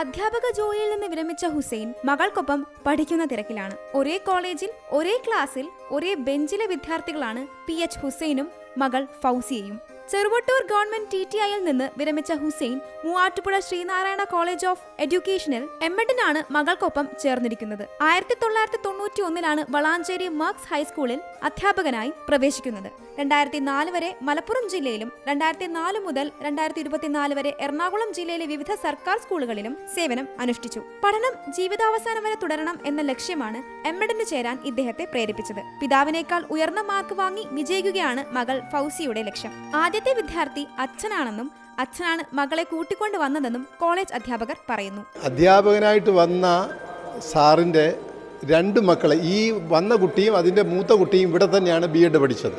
അധ്യാപക ജോലിയിൽ നിന്ന് വിരമിച്ച ഹുസൈൻ മകൾക്കൊപ്പം പഠിക്കുന്ന തിരക്കിലാണ്. ഒരേ കോളേജിൽ ഒരേ ക്ലാസ്സിൽ ഒരേ ബെഞ്ചിലെ വിദ്യാർത്ഥികളാണ് പി എച്ച് ഹുസൈനും മകൾ ഫൗസിയയും. ചെറുവട്ടൂർ ഗവൺമെന്റ് ടി ടി ഐയിൽ നിന്ന് വിരമിച്ച ഹുസൈൻ മൂവാറ്റുപുഴ ശ്രീനാരായണ കോളേജ് ഓഫ് എഡ്യൂക്കേഷനിൽ എംഎഡിനാണ് മകൾക്കൊപ്പം ചേർന്നിരിക്കുന്നത്. ആയിരത്തി തൊള്ളായിരത്തി തൊണ്ണൂറ്റി ഒന്നിലാണ് വളാഞ്ചേരി മാർക്സ് ഹൈസ്കൂളിൽ അധ്യാപകനായി പ്രവേശിക്കുന്നത്. രണ്ടായിരത്തി നാല് വരെ മലപ്പുറം ജില്ലയിലും രണ്ടായിരത്തി നാല് മുതൽ രണ്ടായിരത്തി ഇരുപത്തിനാല് വരെ എറണാകുളം ജില്ലയിലെ വിവിധ സർക്കാർ സ്കൂളുകളിലും സേവനം അനുഷ്ഠിച്ചു. പഠനം ജീവിതാവസാനം വരെ തുടരണം എന്ന ലക്ഷ്യമാണ് എംഎഡിന് ചേരാൻ ഇദ്ദേഹത്തെ പ്രേരിപ്പിച്ചത്. പിതാവിനേക്കാൾ ഉയർന്ന മാർക്ക് വാങ്ങി വിജയിക്കുകയാണ് മകൾ ഫൗസിയുടെ ലക്ഷ്യം. ആദ്യത്തെ വിദ്യാർത്ഥി അച്ഛനാണെന്നും അച്ഛനാണ് മകളെ കൂട്ടിക്കൊണ്ട് വന്നതെന്നും കോളേജ് അധ്യാപകർ പറയുന്നു. അധ്യാപകനായിട്ട് വന്ന സാറിന്റെ രണ്ട് മക്കളെ ഈ വന്ന കുട്ടിയും അതിന്റെ മൂത്ത കുട്ടിയും ഇവിടെ തന്നെയാണ് ബി എഡ് പഠിച്ചത്.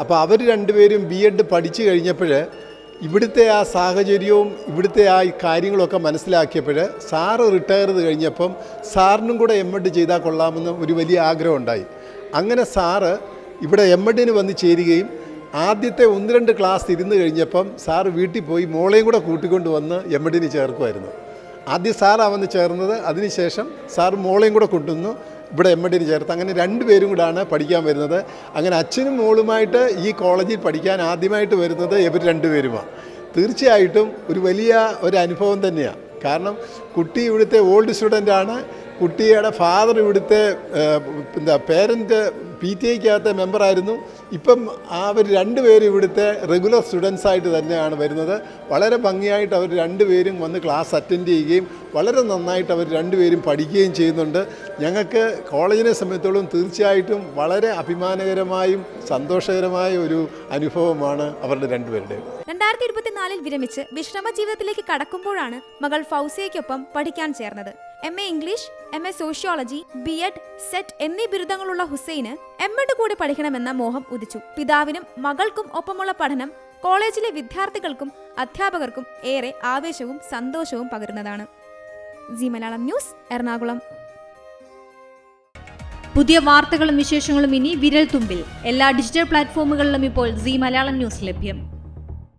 അപ്പോൾ അവർ രണ്ടുപേരും ബി എഡ് പഠിച്ചു കഴിഞ്ഞപ്പോൾ ഇവിടുത്തെ ആ സാഹചര്യവും ഇവിടുത്തെ ആ കാര്യങ്ങളൊക്കെ മനസ്സിലാക്കിയപ്പോൾ സാറ് റിട്ടയർ ചെയ്ത് കഴിഞ്ഞപ്പം സാറിനും കൂടെ എം എഡ് ചെയ്താൽ കൊള്ളാമെന്ന് ഒരു വലിയ ആഗ്രഹം ഉണ്ടായി. അങ്ങനെ സാറ് ഇവിടെ എം എഡിന് വന്ന് ചേരുകയും ആദ്യത്തെ ഒന്ന് രണ്ട് ക്ലാസ് ഇരുന്ന് കഴിഞ്ഞപ്പം സാറ് വീട്ടിൽ പോയി മോളെയും കൂടെ കൂട്ടിക്കൊണ്ട് വന്ന് എം എഡിന് ചേർക്കുമായിരുന്നു. ആദ്യം സാറാണ് വന്ന് ചേർന്നത് അതിനുശേഷം സാർ മോളെയും കൂടെ കൊണ്ടുവന്നു ഇവിടെ എം എഡിന് ചേർത്ത്. അങ്ങനെ രണ്ട് പേരും കൂടാണ് പഠിക്കാൻ വരുന്നത്. അങ്ങനെ അച്ഛനും മോളുമായിട്ട് ഈ കോളേജിൽ പഠിക്കാൻ ആദ്യമായിട്ട് വരുന്നത് ഇവർ രണ്ടുപേരുമാണ് തീർച്ചയായിട്ടും ഒരു വലിയ ഒരു അനുഭവം തന്നെയാണ് കാരണം കുട്ടി ഇവിടുത്തെ ഓൾഡ് സ്റ്റുഡന്റാണ് കുട്ടിയുടെ ഫാദർ ഇവിടുത്തെ എന്താ പേരന്റ് പി ടി ഐക്കകത്തെ മെമ്പറായിരുന്നു. ഇപ്പം അവർ രണ്ടുപേരും ഇവിടുത്തെ റെഗുലർ സ്റ്റുഡൻസ് ആയിട്ട് തന്നെയാണ് വരുന്നത്. വളരെ ഭംഗിയായിട്ട് അവർ രണ്ടുപേരും വന്ന് ക്ലാസ് അറ്റൻഡ് ചെയ്യുകയും വളരെ നന്നായിട്ട് അവർ രണ്ടുപേരും പഠിക്കുകയും ചെയ്യുന്നുണ്ട്. ഞങ്ങൾക്ക് കോളേജിനെ സംബന്ധിച്ചോളം തീർച്ചയായിട്ടും വളരെ അഭിമാനകരമായും സന്തോഷകരമായ ഒരു അനുഭവമാണ് അവരുടെ രണ്ടുപേരുടെയും. രണ്ടായിരത്തി ഇരുപത്തിനാലിൽ വിരമിച്ച് വിശ്രമ ജീവിതത്തിലേക്ക് കടക്കുമ്പോഴാണ് മകൾ ഫൗസിയയ്ക്കൊപ്പം പഠിക്കാൻ ചേർന്നത്. M A English M A sociology B Ed SET എന്നീ ബിരുദങ്ങളുള്ള ഹുസൈന് എം എഡ് കൂടി പഠിക്കണമെന്ന മോഹം ഉദിച്ചു. പിതാവിനും മകൾക്കും ഒപ്പമുള്ള പഠനം കോളേജിലെ വിദ്യാർത്ഥികൾക്കും അധ്യാപകർക്കും ഏറെ ആവേശവും സന്തോഷവും പകരുന്നതാണ്. Zee Malayalam news Ernakulam. പുതിയ വാർത്തകളും വിശേഷങ്ങളും ഇനി വിരൽ തുമ്പിൽ എല്ലാ ഡിജിറ്റൽ പ്ലാറ്റ്ഫോമുകളിലും ഇപ്പോൾ സി മലയാളം ന്യൂസ് ലഭ്യം.